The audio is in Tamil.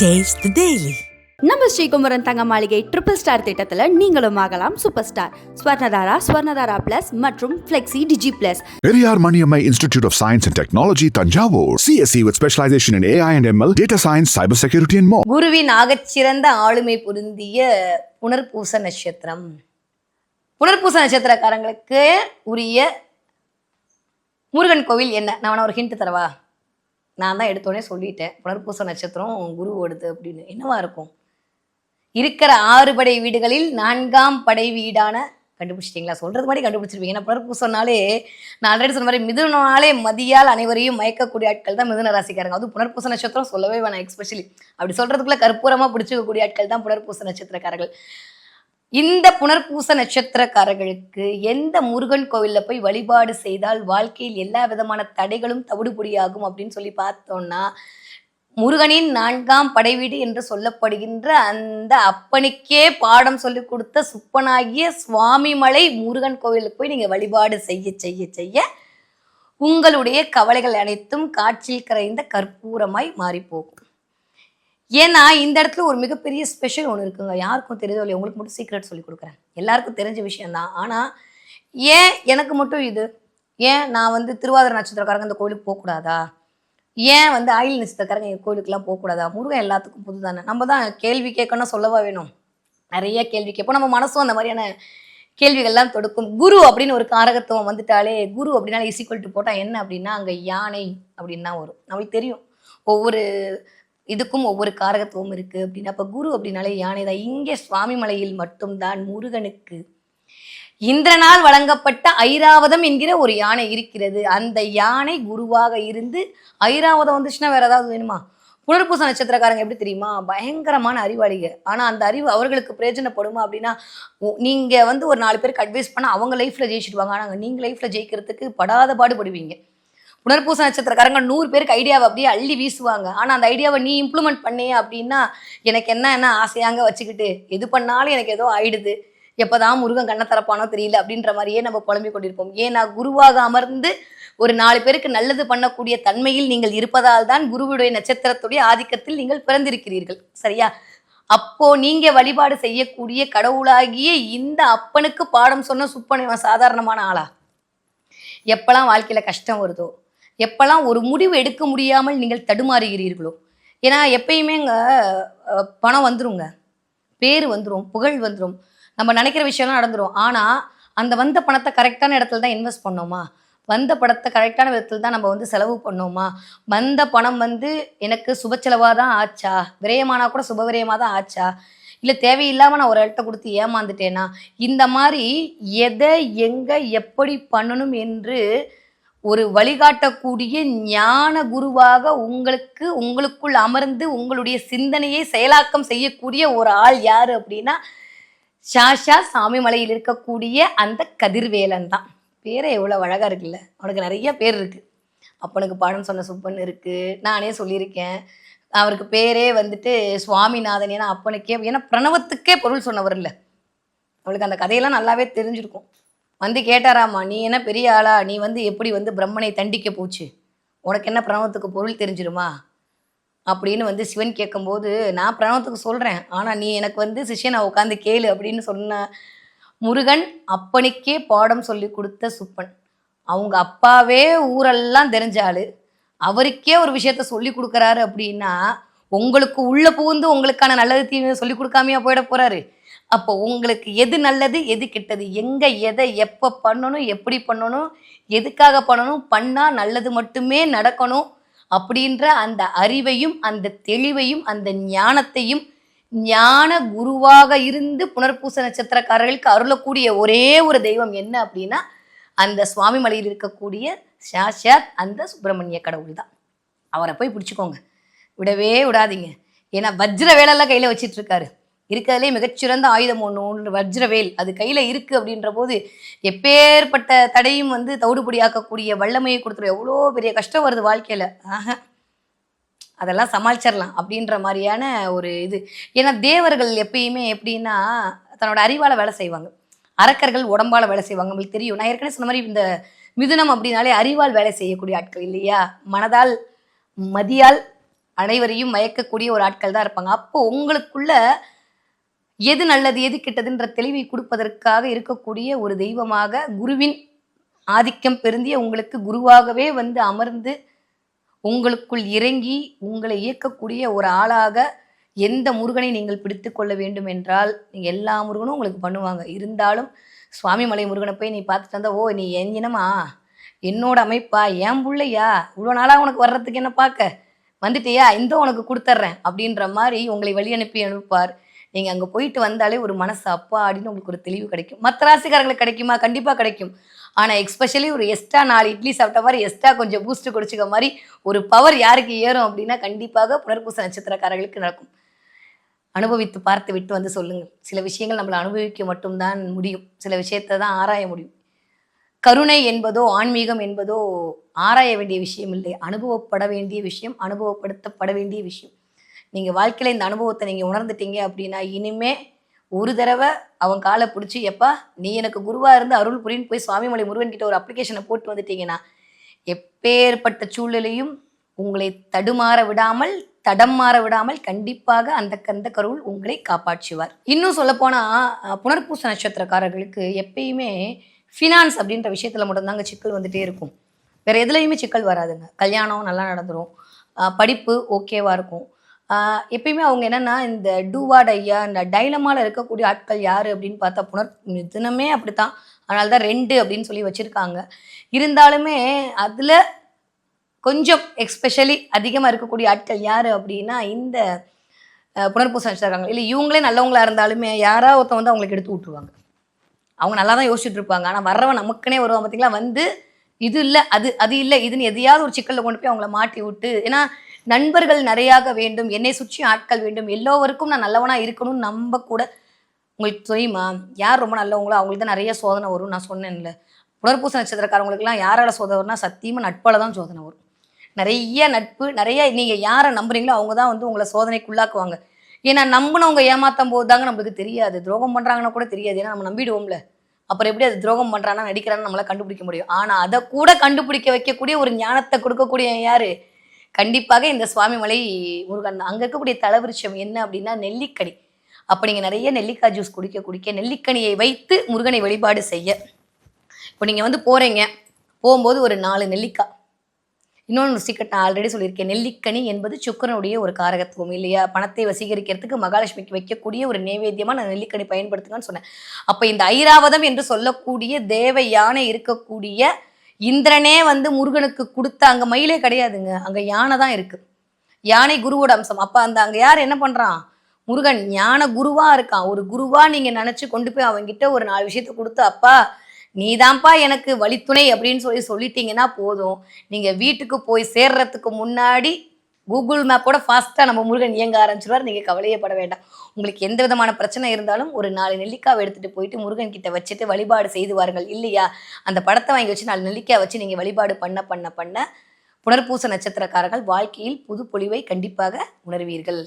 The Daily. நம்ம ஸ்ரீகுமரன் தங்க மாளிகை ட்ரிபிள் ஸ்டார் திட்டத்தில் நீங்களும் ஆகலாம் super star Swarnadhara Swarnadhara plus மற்றும் flexi digi plus Periyar Maniammai Institute of Science and Technology, Tanjavur. CSE with specialization in AI and ML, data science, cybersecurity, and more. குருவின் ஆகச்சிறந்த ஆளுமை பொருந்திய புனர்பூச நட்சத்திரம் புனர்பூச நட்சத்திரக்காரங்களுக்கு உரிய முருகன் கோவில் என்ன நான் ஒரு ஹிண்ட் தரவா நான் தான் எடுத்தோடனே சொல்லிட்டேன் புனர்பூச நட்சத்திரம் குரு ஓடுது அப்படின்னு. என்னவா இருக்கும்? இருக்கிற ஆறு படை வீடுகளில் நான்காம் படை வீடான கண்டுபிடிச்சிட்டிங்களா? சொல்றது மாதிரி கண்டுபிடிச்சிருப்பீங்க. ஏன்னா புனர்பூசம்னாலே நான் ஆல்ரெடி சொன்ன மாதிரி மிதுனாலே மதியால் அனைவரையும் மயக்கக்கூடிய ஆட்கள் தான் மிதுன ராசிக்காரங்க. அதுவும் புனர்பூச நட்சத்திரம் சொல்லவே வேணாம் எக்ஸ்பெஷலி அப்படி சொல்றதுக்குள்ள கற்பூரமா பிடிச்சிக்கக்கூடிய ஆட்கள் தான் புனர்பூச நட்சத்திரக்காரர்கள். இந்த புனர்பூச நட்சத்திரக்காரர்களுக்கு எந்த முருகன் கோவிலில் போய் வழிபாடு செய்தால் வாழ்க்கையில் எல்லா விதமான தடைகளும் தவிடுபடியாகும் அப்படின்னு சொல்லி பார்த்தோம்னா முருகனின் நான்காம் படைவீடு என்று சொல்லப்படுகின்ற அந்த அப்பனுக்கே பாடம் சொல்லி கொடுத்த சுப்பனாகிய சுவாமிமலை முருகன் கோவிலுக்கு போய் நீங்கள் வழிபாடு செய்ய செய்ய செய்ய உங்களுடைய கவலைகள் அனைத்தும் காட்சியில் கரைந்த கற்பூரமாய் மாறிப்போகும் ஏன்னா இந்த இடத்துல ஒரு மிகப்பெரிய ஸ்பெஷல் ஒன்று இருக்குங்க. யாருக்கும் தெரியுதோ இல்லையா? உங்களுக்கு மட்டும் சீக்ரெட் சொல்லி கொடுக்குறேன். எல்லாருக்கும் தெரிஞ்ச விஷயந்தான் ஆனால் ஏன் எனக்கு மட்டும் இது? ஏன் நான் வந்து திருவாதிரை நட்சத்திரக்காரங்க இந்த கோயிலுக்கு போகக்கூடாதா ஏன் வந்து ஆயில் நட்சத்திரக்காரங்க எங்கள் கோயிலுக்குலாம் போகக்கூடாதா முருகன் எல்லாத்துக்கும் புது தானே. நம்ம தான் கேள்வி கேட்கணும் சொல்லவா வேணும்? நிறைய கேள்வி கேட்போம். நம்ம மனசும் அந்த மாதிரியான கேள்விகள்லாம் தொடுக்கும். குரு அப்படின்னு ஒரு காரகத்துவம் வந்துட்டாலே குரு அப்படின்னா இசிக்கொல்ட்டு போட்டால் என்ன அப்படின்னா அங்கே யானை அப்படின்னா வரும். நம்மளுக்கு தெரியும். ஒவ்வொரு இதுக்கும் ஒவ்வொரு காரகத்துவம் இருக்கு அப்படின்னு. அப்ப குரு அப்படின்னாலே யானை தான். இங்கே சுவாமி மலையில் மட்டும்தான் முருகனுக்கு. இந்திரனால் வழங்கப்பட்ட ஐராவதம் என்கிற ஒரு யானை இருக்கிறது. அந்த யானை குருவாக இருந்து ஐராவதம் வந்துச்சுன்னா வேற ஏதாவது வேணுமா? புனர்பூச நட்சத்திரக்காரங்க எப்படி தெரியுமா? பயங்கரமான அறிவாளிக. ஆனா அந்த அறிவு அவர்களுக்கு பிரயோஜனப்படுமா அப்படின்னா உ- நீங்க வந்து ஒரு நாலு பேருக்கு அட்வைஸ் பண்ணா அவங்க லைஃப்ல ஜெயிச்சிடுவாங்க. ஆனா நீங்க லைஃப்ல ஜெயிக்கிறதுக்கு படாத பாடுபடுவீங்க. புனர்பூச நட்சத்திரக்காரங்க நூறு பேருக்கு ஐடியாவை அப்படியே அள்ளி வீசுவாங்க. ஆனால் அந்த ஐடியாவை நீ இம்ப்ளிமெண்ட் பண்ணியே அப்படின்னா எனக்கு என்ன என்ன ஆசையாங்க வச்சுக்கிட்டு எது பண்ணாலும் எனக்கு ஏதோ ஆயிடுது. எப்போதான் முருகன் கண்ணை தரப்பானோ தெரியல அப்படின்ற மாதிரியே நம்ம புலம்பிக் கொண்டிருப்போம். ஏன்னா குருவாக அமர்ந்து ஒரு நாலு பேருக்கு நல்லது பண்ணக்கூடிய தன்மையில் நீங்கள் இருப்பதால் தான் குருவுடைய நட்சத்திரத்துடைய ஆதிக்கத்தில் நீங்கள் பிறந்திருக்கிறீர்கள். சரியா? அப்போ நீங்க வழிபாடு செய்யக்கூடிய கடவுளாகிய இந்த அப்பனுக்கு பாடம் சொன்ன சுப்பன் சாதாரணமான ஆளா? எப்பெல்லாம் வாழ்க்கையில கஷ்டம் வருதோ எப்பெல்லாம் ஒரு முடிவு எடுக்க முடியாமல் நீங்கள் தடுமாறுகிறீர்களோ? ஏன்னா எப்பயுமேங்க பணம் வந்துருங்க. பேர் வந்துடும் புகழ் வந்துடும் நம்ம நினைக்கிற விஷயம்லாம் நடந்துரும். ஆனால் அந்த வந்த பணத்தை கரெக்டான இடத்துல தான் இன்வெஸ்ட் பண்ணோமா? வந்த பணத்தை கரெக்டான விதத்தில் தான் நம்ம வந்து செலவு பண்ணோமா? வந்த பணம் வந்து எனக்கு சுப செலவாக தான் ஆச்சா? விரயமானா கூட சுப விரயமாக தான் ஆச்சா? இல்லை தேவையில்லாமல் நான் ஒரு இடத்த கொடுத்து ஏமாந்துட்டேனா? இந்த மாதிரி எதை எங்கே எப்படி பண்ணணும் என்று ஒரு வழிகாட்டக்கூடிய ஞான குருவாக உங்களுக்கு உங்களுக்குள் அமர்ந்து உங்களுடைய சிந்தனையை செயலாக்கம் செய்யக்கூடிய ஒரு ஆள் யாரு அப்படின்னா ஷாஷா சாமிமலையில் இருக்கக்கூடிய அந்த கதிர்வேலன் தான். பேரை எவ்வளோ அழகாக இருக்குல்ல. அவனுக்கு நிறைய பேர் இருக்குது அப்பனுக்கு பாடம் சொன்ன சுப்பன் இருக்குது நானே சொல்லியிருக்கேன். அவருக்கு பேரே வந்துட்டு சுவாமிநாதன். ஏன்னா அப்பனுக்கே ஏன்னா பிரணவத்துக்கே பொருள் சொன்னவர் இல்லை. அவளுக்கு அந்த கதையெல்லாம் நல்லாவே தெரிஞ்சிருக்கும். வந்து கேட்டாராமா நீ என்ன பெரிய ஆளா? நீ வந்து எப்படி வந்து பிரம்மனை தண்டிக்க போச்சு? உனக்கு என்ன பிரணவத்துக்கு பொருள் தெரிஞ்சிருமா? அப்படின்னு வந்து சிவன் கேட்கும்போது நான் பிரணவத்துக்கு சொல்கிறேன் ஆனால் நீ எனக்கு வந்து சிஷ்யனை உட்காந்து கேளு அப்படின்னு சொன்ன முருகன் அப்பனுக்கே பாடம் சொல்லி கொடுத்த சுப்பன். அவங்க அப்பாவே ஊரெல்லாம் தெரிஞ்சாள் அவருக்கே ஒரு விஷயத்த சொல்லி கொடுக்குறாரு அப்படின்னா உங்களுக்கு உள்ளே புகுந்து உங்களுக்கான நல்லது தீமை சொல்லி கொடுக்காமையா போயிட போகிறாரு அப்போ உங்களுக்கு எது நல்லது எது கெட்டது? எங்க எதை எப்போ பண்ணணும் எப்படி பண்ணணும் எதுக்காக பண்ணணும் பண்ணா நல்லது மட்டுமே நடக்கணும் அப்படின்ற அந்த அறிவையும் அந்த தெளிவையும் அந்த ஞானத்தையும் ஞான குருவாக இருந்து புனர்பூச நட்சத்திரக்காரர்களுக்கு அருளக்கூடிய ஒரே ஒரு தெய்வம் என்ன அப்படின்னா அந்த சுவாமி மலையில் இருக்கக்கூடிய சாஷாத் அந்த சுப்பிரமணிய கடவுள் தான். அவரை போய் பிடிச்சிக்கோங்க. விடவே விடாதீங்க. ஏன்னா வஜ்ர வேலையெல்லாம் கையில் வச்சிட்டு இருக்காரு. இருக்கிறதுலே மிகச்சிறந்த ஆயுதம் ஒன்று ஒன்று வஜ்ரவேல். அது கையில் இருக்குது அப்படின்ற போது எப்பேற்பட்ட தடையும் வந்து தவிடுபடியாக்கக்கூடிய வல்லமையை கொடுத்துரு எவ்வளோ பெரிய கஷ்டம் வருது வாழ்க்கையில். ஆஹா. அதெல்லாம் சமாளிச்சிடலாம் அப்படின்ற மாதிரியான ஒரு இது. ஏன்னா தேவர்கள் எப்பயுமே எப்படின்னா தன்னோட அறிவால் வேலை செய்வாங்க. அரக்கர்கள் உடம்பால் வேலை செய்வாங்க. உங்களுக்கு தெரியும். நான் ஏற்கனவே சொன்ன மாதிரி இந்த மிதுனம் அப்படின்னாலே அறிவால் வேலை செய்யக்கூடிய ஆட்கள் இல்லையா? மனதால் மதியால் அனைவரையும் மயக்கக்கூடிய ஒரு ஆட்கள் தான் இருப்பாங்க. அப்போ உங்களுக்குள்ள எது நல்லது எது கெட்டதுன்ற தெளிவை கொடுப்பதற்காக இருக்கக்கூடிய ஒரு தெய்வமாக குருவின் ஆதிக்கம் பெருந்திய உங்களுக்கு குருவாகவே வந்து அமர்ந்து உங்களுக்குள் இறங்கி உங்களை இயக்கக்கூடிய ஒரு ஆளாக எந்த முருகனை நீங்கள் பிடித்து கொள்ள வேண்டும் என்றால் நீங்கள் எல்லா முருகனும் உங்களுக்கு பண்ணுவாங்க. இருந்தாலும் சுவாமிமலை முருகனை போய் நீ பார்த்துட்டு வந்தா ஓ நீ என் இனமா? என்னோட அமைப்பா? என் பிள்ளையா? இவ்வளோ நாளாக உனக்கு வர்றதுக்கு என்ன பார்க்க? வந்துட்டியா? இந்த உனக்கு கொடுத்துட்றேன் அப்படின்ற மாதிரி உங்களை வழி அனுப்பி அனுப்பார் நீங்கள் அங்கே போயிட்டு வந்தாலே ஒரு மனசு அப்பா அப்படின்னு உங்களுக்கு ஒரு தெளிவு கிடைக்கும். மற்ற ராசிக்காரங்களுக்கு கிடைக்குமா? கண்டிப்பாக கிடைக்கும். ஆனால் எக்ஸ்பெஷலி ஒரு எக்ஸ்ட்ரா நாலு இட்லி சாப்பிட்ட மாதிரி எக்ஸ்ட்ரா கொஞ்சம் பூஸ்ட் குடிச்சிக்க மாதிரி ஒரு பவர் யாருக்கு ஏறும் அப்படின்னா கண்டிப்பாக புனர்பூச நட்சத்திரக்காரர்களுக்கு நடக்கும். அனுபவித்து பார்த்து விட்டு வந்து சொல்லுங்கள். சில விஷயங்கள் நம்மளை அனுபவிக்க மட்டும்தான் முடியும். சில விஷயத்தை தான் ஆராய முடியும். கருணை என்பதோ ஆன்மீகம் என்பதோ ஆராய வேண்டிய விஷயம் இல்லை. அனுபவப்பட வேண்டிய விஷயம் அனுபவப்படுத்தப்பட வேண்டிய விஷயம். நீங்கள் வாழ்க்கையில் இந்த அனுபவத்தை நீங்கள் உணர்ந்துட்டீங்க அப்படின்னா இனிமே ஒரு தடவை அவன் காலை பிடிச்சி எப்பா நீ எனக்கு குருவாக இருந்து அருள் புரின்னு போய் சுவாமிமலை முருகன் கிட்ட ஒரு அப்ளிகேஷனை போட்டு வந்துட்டீங்கன்னா எப்பேற்பட்ட சூழ்நிலையும் உங்களை தடுமாற விடாமல் தடம் மாற விடாமல் கண்டிப்பாக அந்த கந்த கருள் உங்களை காப்பாற்றுவார். இன்னும் சொல்லப்போனால் புனர்பூச நட்சத்திரக்காரர்களுக்கு எப்பயுமே ஃபினான்ஸ் அப்படின்ற விஷயத்தில் மட்டும்தாங்க சிக்கல் வந்துட்டே இருக்கும். வேறு எதுலையுமே சிக்கல் வராதுங்க. கல்யாணம் நல்லா நடந்துடும் படிப்பு ஓகேவாக இருக்கும். எப்பயுமே அவங்க என்னென்னா இந்த டூவாட் ஐயா இந்த டைலமால இருக்கக்கூடிய ஆட்கள் யார் அப்படின்னு பார்த்தா புனர் தினமே அப்படித்தான். அதனால தான் ரெண்டு அப்படின்னு சொல்லி வச்சுருக்காங்க. இருந்தாலுமே அதில் கொஞ்சம் எக்ஸ்பெஷலி அதிகமாக இருக்கக்கூடிய ஆட்கள் யார் அப்படின்னா இந்த புனர்பூசம் வச்சுருக்காங்க. இல்லை இவங்களே நல்லவங்களாக இருந்தாலுமே யாராவது ஒருத்தன் வந்து அவங்களுக்கு எடுத்து விட்டுருவாங்க அவங்க நல்லா தான் யோசிச்சுட்டு இருப்பாங்க. ஆனால் வர்றவன் நமக்குனே வருவான் பார்த்தீங்களா வந்து இது இல்லை அது அது இல்லை இதுன்னு எதையாவது ஒரு சிக்கலில் கொண்டு போய் அவங்கள மாட்டி விட்டு ஏன்னா நண்பர்கள் நிறையாக வேண்டும் என்னை சுற்றி ஆட்கள் வேண்டும் எல்லோருக்கும் நான் நல்லவனாக இருக்கணும்னு நம்ப கூட உங்களுக்கு தெரியுமா? யார் ரொம்ப நல்லவங்களோ அவங்களுக்கு தான் நிறைய சோதனை வரும் நான் சொன்னேன்ல. புனர்பூச நட்சத்திரக்காரவங்களுக்குலாம் யாரால சோதனை வரும்னா சத்தியமாக நட்பால் தான் சோதனை வரும். நிறைய நட்பு நிறைய நீங்கள் யாரை நம்புறீங்களோ அவங்க தான் வந்து உங்களை சோதனைக்குள்ளாக்குவாங்க. ஏன்னா நம்பினவங்க ஏமாத்தும் போது தாங்க நம்மளுக்கு தெரியாது. துரோகம் பண்ணுறாங்கன்னா கூட தெரியாது. ஏன்னா நம்ம நம்பிடுவோம்ல. அப்புறம் எப்படி அது துரோகம் பண்ணுறான்னா நடிக்கிறான்னு நம்மளால் கண்டுபிடிக்க முடியும். ஆனால் அதை கூட கண்டுபிடிக்க வைக்கக்கூடிய ஒரு ஞானத்தை கொடுக்கக்கூடிய யார்? கண்டிப்பாக இந்த சுவாமிமலை முருகன் அங்கே இருக்கக்கூடிய தலவிருட்சம் என்ன அப்படின்னா நெல்லிக்கனி. அப்போ நீங்கள் நிறைய நெல்லிக்காய் ஜூஸ் குடிக்க குடிக்க நெல்லிக்கனியை வைத்து முருகனை வழிபாடு செய்ய. இப்போ நீங்கள் வந்து போகிறீங்க போகும்போது ஒரு நாலு நெல்லிக்காய். இன்னொன்று சீக்கிரம் நான் ஆல்ரெடி சொல்லியிருக்கேன். நெல்லிக்கனி என்பது சுக்கரனுடைய ஒரு காரகத்துவம் இல்லையா? பணத்தை வசீகரிக்கிறதுக்கு மகாலட்சுமிக்கு வைக்கக்கூடிய ஒரு நைவேத்தியமாக நான் நெல்லிக்கனி பயன்படுத்துங்கன்னு சொன்னேன். அப்போ இந்த ஐராவதம் என்று சொல்லக்கூடிய தேவ யானை இருக்கக்கூடிய இந்திரனே வந்து முருகனுக்கு கொடுத்த அங்கே மயிலே கிடையாதுங்க. அங்கே யானை தான் இருக்கு. யானை குருவோட அம்சம். அப்போ அந்த அங்கே யார் என்ன பண்ணுறான் முருகன் ஞான குருவா இருக்கான். ஒரு குருவா நீங்க நினைச்சு கொண்டு போய் அவங்கிட்ட ஒரு நாலு விஷயத்த கொடுத்து அப்பா நீதான்ப்பா எனக்கு வழித்துணை அப்படின்னு சொல்லி சொல்லிட்டீங்கன்னா போதும். நீங்க வீட்டுக்கு போய் சேர்றதுக்கு முன்னாடி கூகுள் மேப்போட ஃபாஸ்ட்டாக நம்ம முருகன் இயங்க ஆரம்பிச்சிருவார். நீங்கள் கவலையப்பட வேண்டாம். உங்களுக்கு எந்த விதமான பிரச்சனை இருந்தாலும் ஒரு நாலு நெல்லிக்காய் எடுத்துகிட்டு போயிட்டு முருகன் கிட்ட வச்சுட்டு வழிபாடு செய்து வாருங்கள். இல்லையா? அந்த படத்தை வாங்கி வச்சு நாலு நெல்லிக்காய் வச்சு நீங்கள் வழிபாடு பண்ண பண்ண பண்ண புனர்பூச நட்சத்திரக்காரர்கள் வாழ்க்கையில் புது பொலிவை கண்டிப்பாக உணர்வீர்கள்.